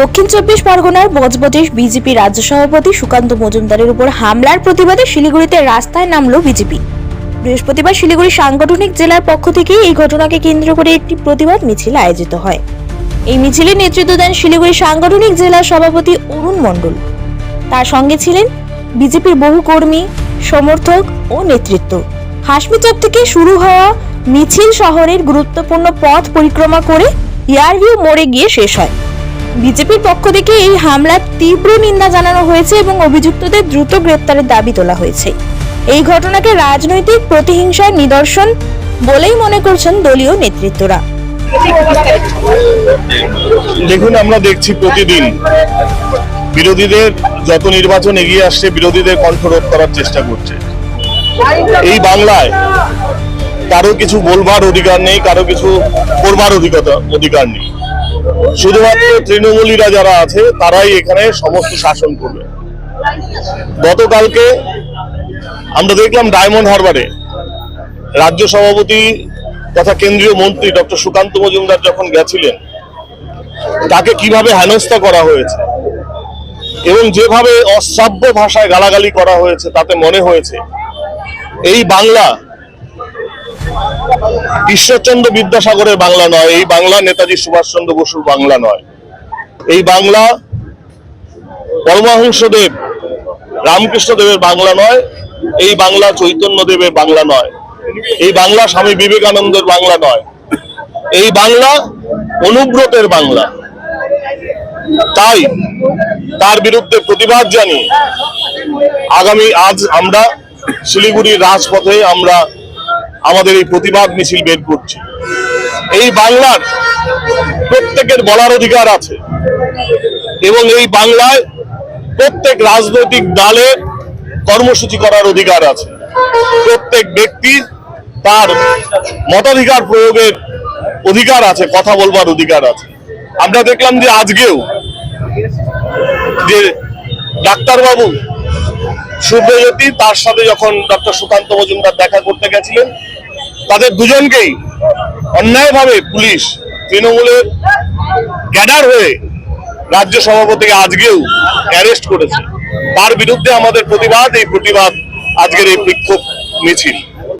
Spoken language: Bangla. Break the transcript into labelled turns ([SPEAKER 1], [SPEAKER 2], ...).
[SPEAKER 1] দক্ষিণ চব্বিশ পরগনার বজবজে বিজেপি রাজ্য সভাপতি সুকান্ত মজুমদারের উপর হামলার প্রতিবাদে শিলিগুড়িতে রাস্তায় নামলো বিজেপি। বৃহস্পতিবার শিলিগুড়ি সাংগঠনিক জেলার পক্ষ থেকে এই ঘটনাকে কেন্দ্র করে একটি প্রতিবাদ মিছিল আয়োজিত হয়। এই মিছিলে নেতৃত্ব দেন শিলিগুড়ি সাংগঠনিক জেলা সভাপতি অরুণ মণ্ডল। তার সঙ্গে ছিলেন বিজেপির বহু কর্মী, সমর্থক ও নেতৃত্ব। হাসমিচক থেকে শুরু হওয়া মিছিল শহরের গুরুত্বপূর্ণ পথ পরিক্রমা করে ইয়ারভিউ মোড়ে গিয়ে শেষ হয়। বিজেপির পক্ষ থেকে এই হামলার তীব্র নিন্দা জানানো হয়েছে এবং অভিযুক্তদের দ্রুত গ্রেপ্তারের দাবি তোলা হয়েছে। এই ঘটনাকে রাজনৈতিক প্রতিহিংসার নিদর্শন বলেই মনে করছেন দলীয় নেতৃত্বরা।
[SPEAKER 2] দেখুন, আমরা দেখছি প্রতিদিন বিরোধীদের যত নির্বাচন এগিয়ে আসছে, বিরোধীদের কণ্ঠরোধ করার চেষ্টা করছে। এই বাংলায় কারও কিছু বলবার অধিকার নেই, কারও কিছু করবার অধিকতা অধিকার নেই। শুধুমাত্র তৃণমূলীরা যারা আছে, তারাই এখানে সমস্ত শাসন করবে। গতকালকে আমরা দেখলাম ডায়মন্ড হারবারে রাজ্য সভাপতি তথা কেন্দ্রীয় মন্ত্রী ডক্টর সুকান্ত মজুমদার যখন গেছিলেন, তাকে কীভাবে হেনস্থা করা হয়েছে এবং যেভাবে অশ্রাব্য ভাষায় গালাগালি করা হয়েছে, তাতে মনে হয়েছে, এই বাংলা ঈশ্বরচন্দ্র বিদ্যাসাগরের বাংলা নয়, এই বাংলা নেতাজি সুভাষচন্দ্র বসুর বাংলা নয়। এই বাংলা পরমহংসদেব রামকৃষ্ণ দেবের বাংলা নয়, এই বাংলা চৈতন্য দেবের বাংলা নয়, এই বাংলা স্বামী বিবেকানন্দের বাংলা নয়, এই বাংলা অনুব্রতের বাংলা। তাই তার বিরুদ্ধে প্রতিবাদ জানিয়ে আগামী আজ আমরা শিলিগুড়ির রাজপথে আমরা আমাদের এই প্রতিবাদ মিছিল বের করছি। এই বাংলার প্রত্যেকের বলার অধিকার আছে এবং এই বাংলায় প্রত্যেক রাজনৈতিক দলের কর্মসূচি করার অধিকার আছে। প্রত্যেক ব্যক্তির তার মতাধিকার প্রয়োগের অধিকার আছে, কথা বলবার অধিকার আছে। আমরা দেখলাম যে আজকেও যে ডাক্তারবাবু শুভ্রজ্যোতি তার সাথে যখন ডক্টর সুকান্ত মজুমদার দেখা করতে গেছিলেন তাদের দুজনকেই অন্যায়ভাবে পুলিশ তৃণমূলের ক্যাডার হয়ে রাজ্য সভাপতিকে আজকেও অ্যারেস্ট করেছে। তার বিরুদ্ধে আমাদের প্রতিবাদ, এই প্রতিবাদ আজকের এই বিক্ষোভ মিছিল।